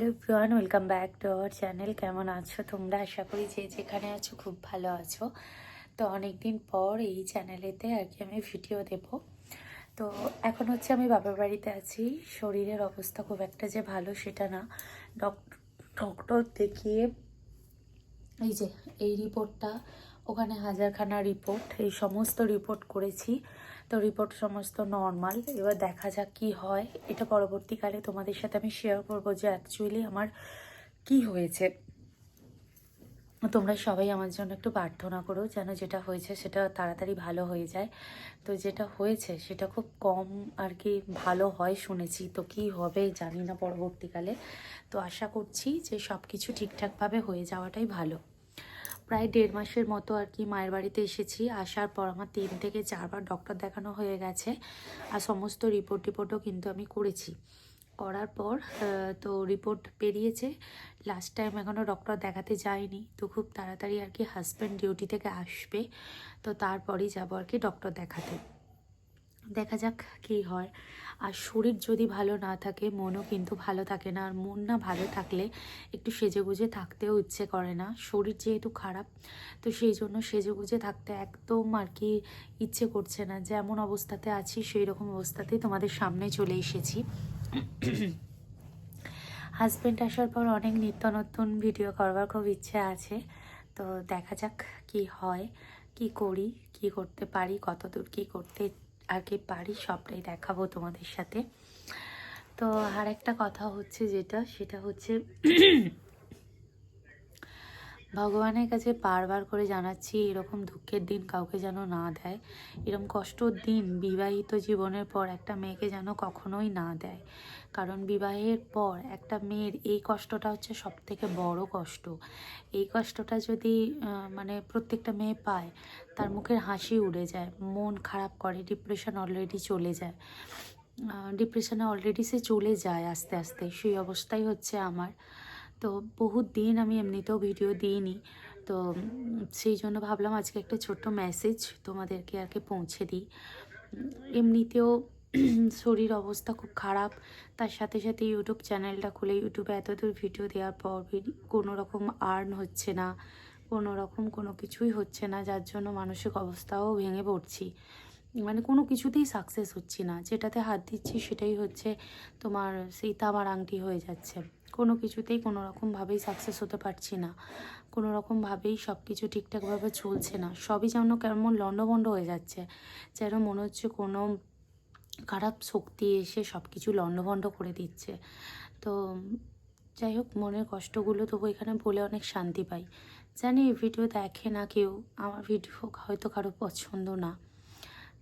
Hello Priyan welcome back to our channel কেমন আছো তোমরা? আশা করি যে যেখানে আছো খুব ভালো আছো। তো অনেক দিন পর এই চ্যানেলেতে আর কি আমি ভিডিও দেব। তো এখন হচ্ছে আমি বাবার বাড়িতে আছি। শরীরের অবস্থা খুব একটা যে ভালো সেটা না। ডক্টর ডক্টর দেখিয়ে এই যে, এই রিপোর্টটা ওখানে হাজারখানা রিপোর্ট এই সমস্ত রিপোর্ট করেছি। তো রিপোর্ট সমস্ত নর্মাল এবার দেখা যাক কি হয়। এটা পরবর্তীকালে তোমাদের সাথে আমি শেয়ার করব যে অ্যাকচুয়ালি আমার কি হয়েছে। তোমরা সবাই আমার জন্য একটু প্রার্থনা করো যেন যেটা হয়েছে সেটা তাড়াতাড়ি ভালো হয়ে যায়। তো যেটা হয়েছে সেটা খুব কম আর কি ভালো হয় শুনেছি। তো কি হবে জানি না পরবর্তীকালে। তো আশা করছি যে সব কিছু ঠিকঠাকভাবে হয়ে যাওয়াটাই ভালো। প্রায় দেড় মাসের মতো আর কি মায়ের বাড়িতে এসেছি। আসার পর আমার তিন থেকে চারবার ডক্টর দেখানো হয়ে গেছে আর সমস্ত রিপোর্ট টিপোর্টও কিন্তু আমি করেছি। করার পর তো রিপোর্ট পেরিয়েছে লাস্ট টাইম এখনও ডক্টর দেখাতে যায়নি। তো খুব তাড়াতাড়ি আর কি হাজব্যান্ড ডিউটি থেকে আসবে। তো তারপরেই যাব আর কি ডক্টর দেখাতে। দেখা যাক কী হয়। আর শরীর যদি ভালো না থাকে, মনও কিন্তু ভালো থাকে না। আর মন না ভালো থাকলে একটু সেজেগুজে থাকতেও ইচ্ছে করে না। শরীর যেহেতু খারাপ, তো সেই জন্য সেজেগুজে থাকতে একদম আর কি ইচ্ছে করছে না। যেমন অবস্থাতে আছি, সেই রকম অবস্থাতেই তোমাদের সামনে চলে এসেছি। হাজব্যান্ড আসার পর অনেক নিত্য নতুন ভিডিও করবার খুব ইচ্ছে আছে। তো দেখা যাক কি হয়, কি করি, কি করতে পারি, কতদূর কি করতে আর কি পারি সবটাই দেখাবো তোমাদের সাথে। তো আর একটা কথা হচ্ছে যেটা, সেটা হচ্ছে ভগবানের কাছে বারবার করে জানাচ্ছি, এরকম দুঃখের দিন কাউকে যেন না দেয়। এরকম কষ্টর দিন বিবাহিত জীবনের পর একটা মেয়েকে যেন কখনোই না দেয়। কারণ বিবাহের পর একটা মেয়ের এই কষ্টটা হচ্ছে সব থেকে বড় কষ্ট। এই কষ্টটা যদি মানে প্রত্যেকটা মেয়ে পায়, তার মুখের হাসি উড়ে যায়, মন খারাপ করে ডিপ্রেশন অলরেডি চলে যায়। ডিপ্রেশনে অলরেডি সে চলে যায় আস্তে আস্তে। সেই অবস্থাই হচ্ছে আমার। তো বহুত দিন আমি এমনিতেও ভিডিও দিইনি। তো সেই জন্য ভাবলাম আজকে একটা ছোট্ট মেসেজ তোমাদেরকে আর কি পৌঁছে দিই। এমনিতেও শরীর অবস্থা খুব খারাপ, তার সাথে সাথে ইউটিউব চ্যানেলটা খুলে ইউটিউবে এত দূর ভিডিও দেওয়ার পর কোনো রকম আর্ন হচ্ছে না, কোনো রকম কোনো কিছুই হচ্ছে না, যার জন্য মানসিক অবস্থাও ভেঙে পড়ছি। মানে কোনো কিছুতেই সাকসেস হচ্ছি না, যেটাতে হাত দিচ্ছি সেটাই হচ্ছে তোমার সেই তামার আংটি হয়ে যাচ্ছে। কোনো কিছুতেই কোনো রকমভাবেই সাকসেস হতে পারছি না। কোনো রকমভাবেই সব কিছু ঠিকঠাকভাবে চলছে না। সবই যেন কেমন লণ্ডভণ্ড হয়ে যাচ্ছে। যেন মনে হচ্ছে কোনো খারাপ শক্তি এসে সব কিছু লণ্ডভণ্ড করে দিচ্ছে। তো যাই হোক, মনের কষ্টগুলো তবু এখানে বলে অনেক শান্তি পাই। জানি ভিডিও দেখে না কেউ, আমার ভিডিও হয়তো কারও পছন্দ না।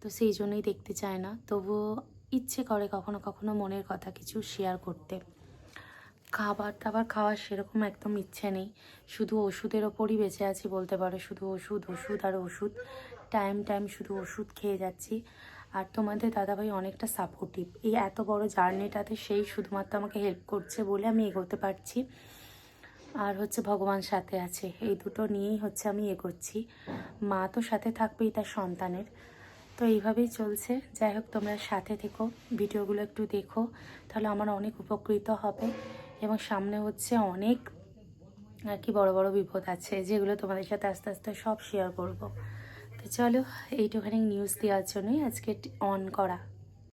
তো সেই জন্যই দেখতে চায় না। তবুও ইচ্ছে করে কখনো কখনো মনের কথা কিছু শেয়ার করতে। খাবার দাবার খাওয়ার সেরকম একদম ইচ্ছে নেই। শুধু ওষুধের ওপরই বেঁচে আছি বলতে পারো। শুধু ওষুধ ওষুধ আর ওষুধ। টাইম টাইম শুধু ওষুধ খেয়ে যাচ্ছি। আর তোমাদের দাদাভাই অনেকটা সাপোর্টিভ এই এত বড় জার্নিটাতে সেই শুধুমাত্র আমাকে হেল্প করছে বলে আমি এগোতে পারছি। আর হচ্ছে ভগবান সাথে আছে। এই দুটো নিয়েই হচ্ছে আমি এগোচ্ছি। মা তো সাথে থাকবেই তার সন্তানের। তো এইভাবেই চলছে। যাই হোক, তোমরা সাথে থেকো। ভিডিওগুলো একটু দেখো। তাহলে আমার অনেক উপকৃত হবে। এবং সামনে হচ্ছে অনেক আর কি বড় বড় বিপদ আছে, যেগুলো তোমাদের সাথে আস্তে আস্তে সব শেয়ার করব। তো চলো, এইটুখানি নিউজ দেওয়ার জন্যই আজকে অন করা।